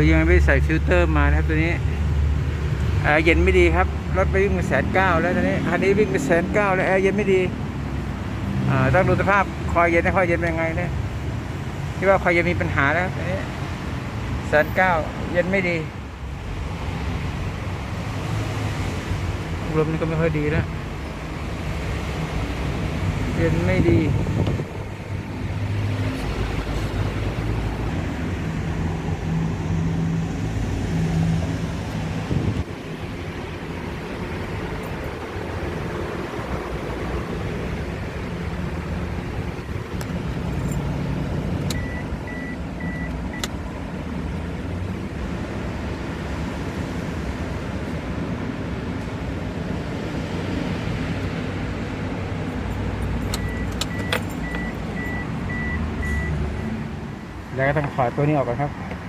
อยังไม่ใส่ฟิลเตอร์มานะครับตัวนี้แอร์เย็นไม่ดีครับ รถไปวิ่งมาแสนเก้าแล้วตอนนี้คันนี้วิ่งไปแสนเก้าแล้วแอร์เย็นไม่ดีต้องดูสภาพคอยเย็นนะคอยเย็นเป็นยังไงนะที่ว่าคอยเย็นมีปัญหาแล้วตอนนี้แสนเก้าเย็นไม่ดีลมนี่ก็ไม่ค่อยดีแล้วเย็นไม่ดี แล้วก็ต้องถอดตัวนี้ออกก่อนครับ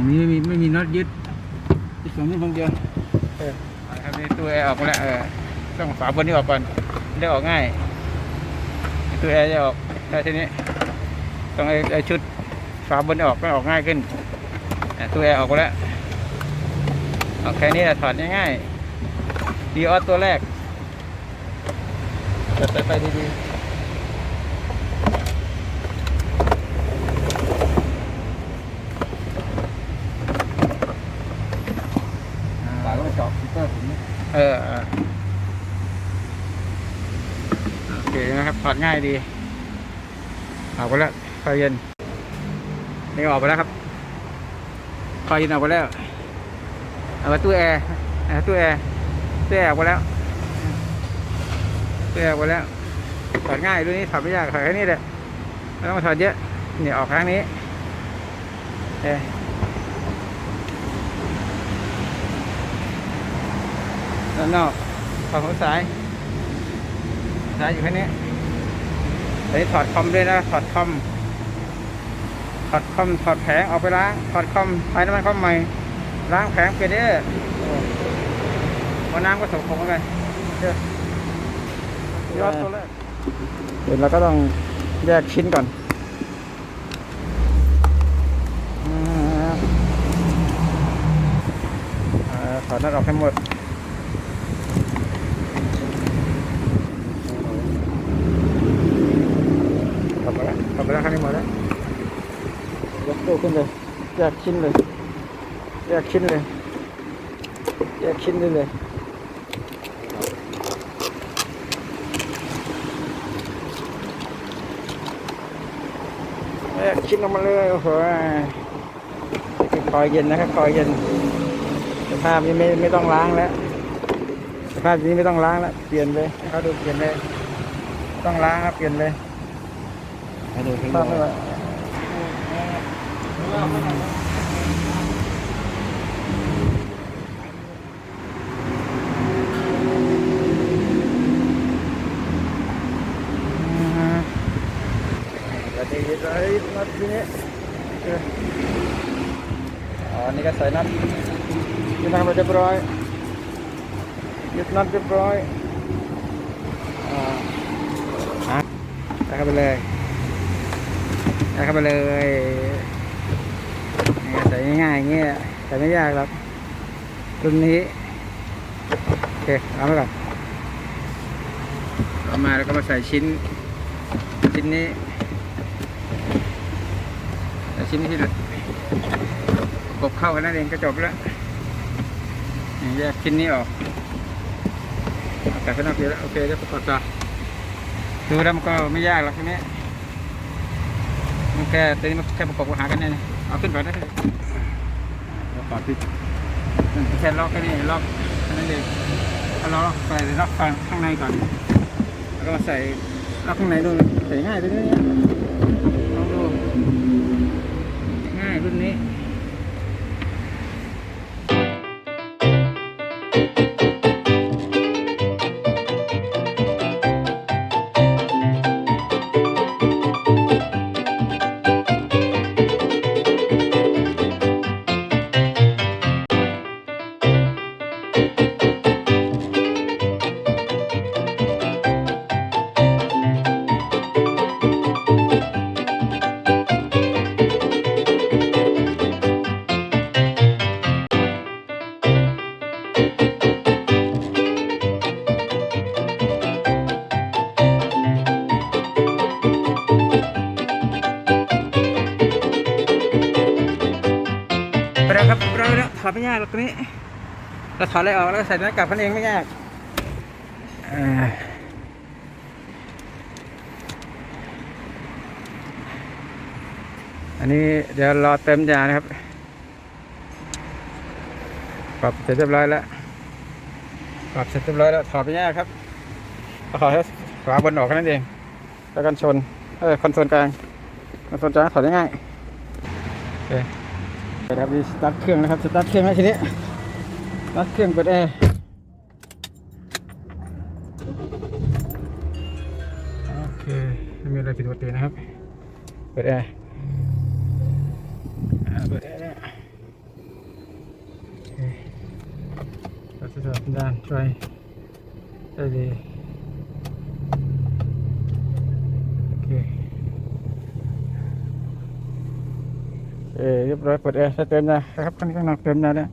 งนี้ไม่มีไม่มีน็อตยึดยึดฝั่งนี้ฝั่งเดียวเออเอาครับนี่ตัวแอร์ออกมาแล้วเออต้องฝาบนนี้ออกก่อนได้ออกง่ายตัวแอร์จะออกได้ทีนี้ต้องไอ้ไอ้ชุดฝาบนนี้ออกก็ออกง่ายขึ้นอะตัวแอร์ออกมาแล้วออกแค่นี้แหละถอดง่ายๆดีออสตัวแรกเปิดไปดีๆ ฝาก็ไปเจาะฟิลเตอร์ผมนี่ เออเออโอเคนะครับถอด ง่ายดีออกไปแล้วไฟเย็นนี่ออกไปแล้วครับไฟเย็นออกไปแล้วเอาไปตู้แอร์เอาตู้แอร์ตู้แอร์ออกไปแล้วตู้แอร์ออกไปแล้วถอดง่ายรุ่นนี้ถอดไม่ยากถอดแค่นี้แหละไม่ต้องมาถอดเยอะเนี่ยออกครั้งนี้เออด้านนอกถอดหัวสายสายอยู่แค่นี้ อันนี้ถอดคอมด้วยนะ ถอดคอม ถอดคอม ถอดแผงออกไปล้าง ถอดคอมภายน้ำมันคอมใหม่ ล้างแผงเปลี่ยนเด้อวันน้ำก็สกปรกเหมือนกันเด้อยอดตัวแรกเดี๋ยวเราก็ต้องแยกชิ้นก่อนอ่าอ่าถอดน็อตออกให้หมด ไปแล้วข้างนี่หมดแล้วยกตู้ขึ้นเลยแยกชิ้นเลยแยกชิ้นเลยแยกชิ้นได้เลยแยกชิ้นออกมาเลยโอ้โหคอยเย็นนะครับคอยเย็นสภาพนี้ไม่ไม่ต้องล้างแล้วสภาพนี้ไม่ต้องล้างแล้วเปลี่ยนเลยเขาดูเปลี่ยนเลย ต้องล้างครับเปลี่ยนเลย ให้ดูให้ชดูอบไหมวะอ่าแล้วนี่ก็ใส่น็อตทีนี้เอออ๋อนี่ก็ใส่น็อตยึดน็อตเรียบร้อยยึดน็อตเรียบร้อยอ่าอะใส่เข้าไปเลย ใส่เข้าไปเลยใส่ง่ายๆอย่างเงี้ยใส่ไม่ยากหรอกรุ่นนี้โอเคเอาไปก่อนเอามาแล้วก็มาใส่ชิ้น ชิ้นนี้ใส่ชิ้นนี้ที่กบเข้ากันนั่นเองก็จบแล้วแยกชิ้นนี้ออกเอาแต่ข้างนอกเดียวแล้วโอเคจะประกอบต่อดูแล้วมันก็ไม่ยากหรอกทีนี้ มันแค่ตัวนี้มันแค่ประกอบกับหากันเนี่ยเอาขึ้นก่อนได้เลยประกอบที่มันแค่ล็อกแค่นี้ล็อกแค่นั้นเองเอาล็อกไปเลยล็อกข้างในก่อน แล้วก็มาใส่ล็อกข้างในดูใส่ง่ายด้วยเนี่ยลองดูง่ายรุ่นนี้ อดไม่ยากหรอกตัวนี้ เราถอดอะไรออกแล้วใส่หน้ากากพันเองไม่ยากอันนี้เดี๋ยวรอเติมยานะครับ ปรับเสร็จเรียบร้อยแล้ว ปรับเสร็จเรียบร้อยแล้วถอดไม่ยากครับเอาถอดให้ฝาบนออกแค่นั้นเอง แล้วกันชน เออคอนโซลกลางคอนโซลกลางถอดได้ง่ายโอเค ครับนี่สตาร์ทเครื่องนะครับสตาร์ทเครื่องแล้วทีนี้สตาร์ทเครื่องเปิดแอร์โอเคไม่มีอะไรผิดปกตินะครับ เปิดแอร์เปิดแอร์แล้วโอเคเราจะสัญญาณช่วยได้ดีโอเค เอเรียบร้อยเปิดแอร์ใช้เต็มนะครับข้างข้างนอกเต็มนะเนี่ย